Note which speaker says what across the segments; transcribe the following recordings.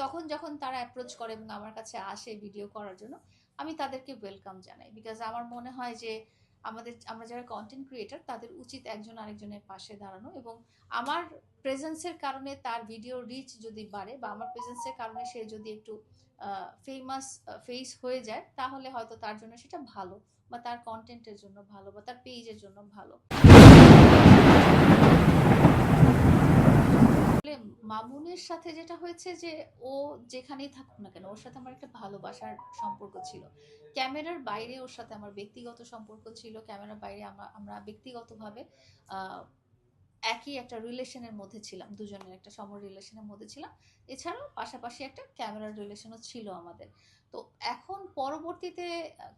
Speaker 1: তখন যখন তারা অ্যাপ্রোচ করে এবং আমার কাছে আসে ভিডিও করার জন্য, আমি তাদেরকে ওয়েলকাম জানাই। বিকজ আমার মনে হয় যে, আমাদের, আমরা যারা কন্টেন্ট ক্রিয়েটার তাদের উচিত একজন আরেকজনের পাশে দাঁড়ানো এবং আমার প্রেজেন্সের কারণে তার ভিডিও রিচ যদি বাড়ে বা আমার প্রেজেন্সের কারণে সে যদি একটু ফেমাস ফেস হয়ে যায়, তাহলে হয়তো তার জন্য সেটা ভালো বা তার কন্টেন্টের জন্য ভালো বা তার পেজের জন্য ভালো আসলে মামুনের সাথে যেটা হয়েছে যে ও যেখানেই থাকুক না কেন, ওর সাথে আমার একটা ভালোবাসার সম্পর্ক ছিল। ক্যামেরার বাইরে ওর সাথে আমার ব্যক্তিগত সম্পর্ক ছিল, ক্যামেরার বাইরে আমরা আমরা ব্যক্তিগতভাবে একই একটা রিলেশনের মধ্যে ছিলাম, দুজনের একটা সম রিলেশনের মধ্যে ছিলাম। এছাড়াও পাশাপাশি একটা ক্যামেরার রিলেশনও ছিল আমাদের। তো এখন পরবর্তীতে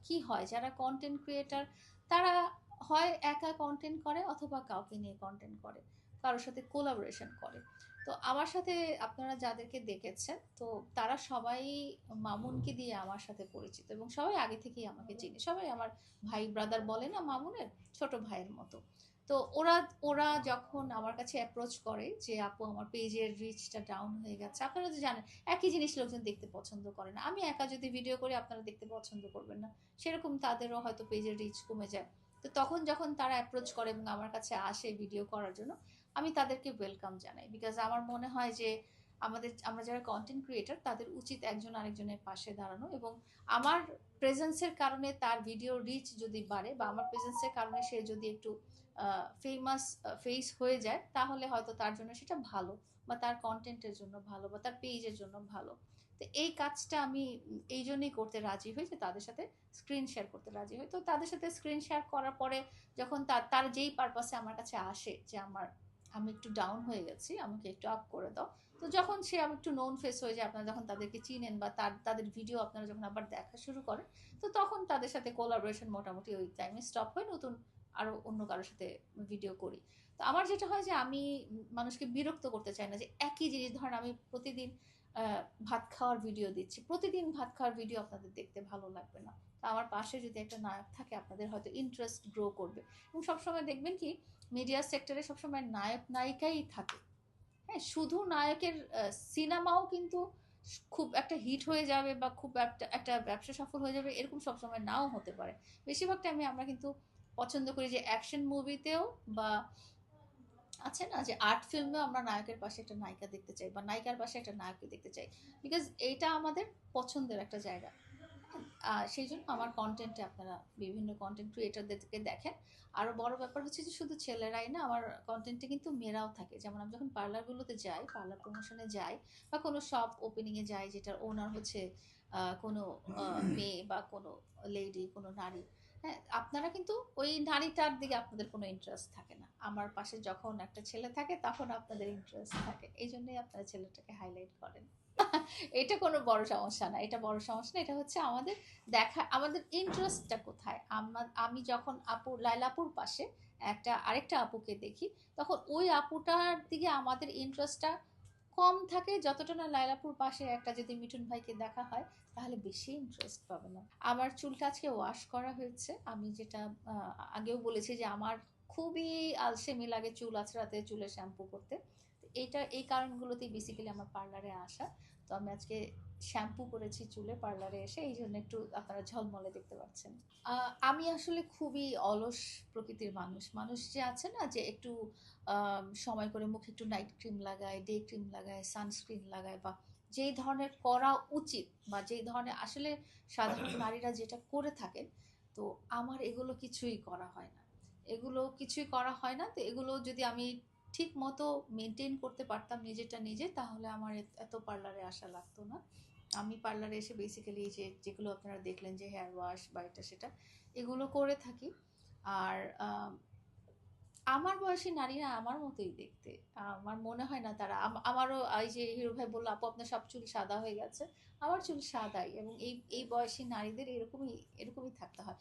Speaker 1: কি হয়? যারা কন্টেন্ট ক্রিয়েটার তারা হয় একা কন্টেন্ট করে অথবা কাউকে নিয়ে কন্টেন্ট করে। কারোর সাথে কোলাবোরেশন করে। তো আমার সাথে আপনারা যাদেরকে দেখেছেন, তো তারা সবাই মামুনকে দিয়ে আমার সাথে পরিচিত এবং সবাই আগে থেকেই আমাকে চিনি। সবাই আমার ভাই ব্রাদার বলে না মামুনের, ছোট ভাইয়ের মতো। তো ওরা ওরা যখন আমার কাছে অ্যাপ্রোচ করে যে, আপু, আমার পেজের রিচটা ডাউন হয়ে গেছে। আপনারা তো জানেন, একই জিনিস লোকজন দেখতে পছন্দ করে না। আমি একা যদি ভিডিও করি, আপনারা দেখতে পছন্দ করবেন না। সেরকম তাদেরও হয়তো পেজের রিচ কমে যায়। তো তখন যখন তারা অ্যাপ্রোচ করে এবং আমার কাছে আসে ভিডিও করার জন্য আমি তাদেরকে ওয়েলকাম জানাই বিকজ আমার মনে হয় যে আমাদের, আমরা যারা কন্টেন্ট ক্রিয়েটার তাদের উচিত একজন আরেকজনের পাশে দাঁড়ানো এবং আমার প্রেজেন্সের কারণে তার ভিডিও রিচ যদি বাড়ে বা আমার প্রেজেন্সের কারণে সে যদি একটু ফেমাস ফেস হয়ে যায়, তাহলে হয়তো তার জন্য সেটা ভালো বা তার কন্টেন্টের জন্য ভালো বা তার পেজের জন্য ভালো। তো এই কাজটা আমি এই জন্যই করতে রাজি হই যে তাদের সাথে স্ক্রিন শেয়ার করতে রাজি হই। তো তাদের সাথে স্ক্রিন শেয়ার করার পরে যখন তার তার যেই পারপাসে আমার কাছে আসে যে আমার আমি একটু ডাউন হয়ে গেছি, আমাকে একটু আপ করে দাও। তো যখন সে আমি একটু নোন ফেস হয়ে যায়, আপনারা যখন তাদেরকে চিনেন বা তার, তাদের ভিডিও আপনারা যখন আবার দেখা শুরু করেন, তো তখন তাদের সাথে কোলাবোরেশন মোটামুটি ওই টাইমে স্টপ হয় নতুন আরও অন্য কারোর সাথে ভিডিও করি। তো আমার যেটা হয় যে আমি মানুষকে বিরক্ত করতে চাই না যে একই জিনিস, ধরেন আমি প্রতিদিন ভাত খাওয়ার ভিডিও দিচ্ছি। প্রতিদিন ভাত খাওয়ার ভিডিও আপনাদের দেখতে ভালো লাগবে না। তো আমার পাশে যদি একটা নায়ক থাকে, আপনাদের হয়তো ইন্টারেস্ট গ্রো করবে। এবং সবসময় দেখবেন কি মিডিয়া সেক্টরে সবসময় নায়ক, নায়িকাই থাকে। হ্যাঁ শুধু নায়কের সিনেমাও কিন্তু খুব একটা হিট হয়ে যাবে বা খুব একটা একটা ব্যবসা সফল হয়ে যাবে, এরকম সবসময় নাও হতে পারে। বেশিরভাগ টাইমে আমরা কিন্তু পছন্দ করি যে অ্যাকশন মুভিতেও বা আছে না যে আর্ট ফিল্মেও আমরা নায়কের পাশে একটা নায়িকা দেখতে চাই বা নায়িকার পাশে একটা নায়ককে দেখতে চাই? বিকজ এইটা আমাদের পছন্দের একটা জায়গা। সেই জন্য আমার কন্টেন্টে আপনারা বিভিন্ন কন্টেন্ট ক্রিয়েটারদেরকে দেখেন। আরও বড় ব্যাপার হচ্ছে যে শুধু ছেলেরাই না, আমার কন্টেন্টে কিন্তু মেয়েরাও থাকে। যেমন আমি যখন পার্লারগুলোতে যাই, পার্লার প্রমোশনে যাই বা কোনো শপ ওপেনিংয়ে যাই যেটার ওনার হচ্ছে কোনো মেয়ে বা কোনো লেডি কোনো নারী হ্যাঁ আপনারা কিন্তু ওই নারীটার দিকে আপনাদের কোনো ইন্টারেস্ট থাকে না। আমার পাশে যখন একটা ছেলে থাকে, তখন আপনাদের ইন্টারেস্ট থাকে। এই জন্যই আপনারা ছেলেটাকে হাইলাইট করেন। এটা কোনো বড় সমস্যা না। এটা বড় সমস্যা না, এটা হচ্ছে আমাদের দেখা, আমাদের ইন্টারেস্টটা কোথায়? আমার আমি যখন আপু, লাইলাপুর পাশে একটা, আরেকটা আপুকে দেখি, তখন ওই আপুটার দিকে আমাদের ইন্টারেস্টটা কম থাকে, যতটা না লাইলাপুর পাশে একটা যদি মিঠুন ভাইকে দেখা হয়, তাহলে বেশি ইন্টারেস্ট পাবে না। আমার চুলটা আজকে ওয়াশ করা হয়েছে। আমি যেটা আগেও বলেছি যে আমার খুবই আলসেমি লাগে চুল আছড়াতে চুলে শ্যাম্পু করতে। তো এইটা এই কারণগুলোতেই বেসিক্যালি আমার পার্লারে আসা। তো আমি আজকে শ্যাম্পু করেছি চুলে পার্লারে এসে, এই জন্য একটু আপনারা ঝলমলে দেখতে পাচ্ছেন। আমি আসলে খুবই অলস প্রকৃতির মানুষ। মানুষ যে আছে না, যে একটু সময় করে মুখে একটু নাইট ক্রিম লাগায় ডে ক্রিম লাগায় সানস্ক্রিন লাগায় বা যেই ধরনের করা উচিত বা যেই ধরনের, আসলে সাধারণ নারীরা যেটা করে থাকেন, তো আমার এগুলো কিছুই করা হয় না। এগুলো কিছুই করা হয় না, তো এগুলো যদি আমি ঠিক মতো মেনটেন করতে পারতাম নিজেরটা নিজে তাহলে আমার এত- পার্লারে আসা লাগতো না। আমি পার্লারে এসে বেসিক্যালি যে যেগুলো আপনারা দেখলেন যে হেয়ার ওয়াশ বা এটা সেটা এগুলো করে থাকি। আর আম, আমার বয়সী নারীরা আমার মতোই দেখতে। আমার মনে হয় না তারা আমারও এই যে হিরো ভাই বলল আপু আপনার সব চুল সাদা হয়ে গেছে। আমার চুল সাদাই এবং এই এই বয়সী নারীদের এরকমই এরকমই থাকতে হয়।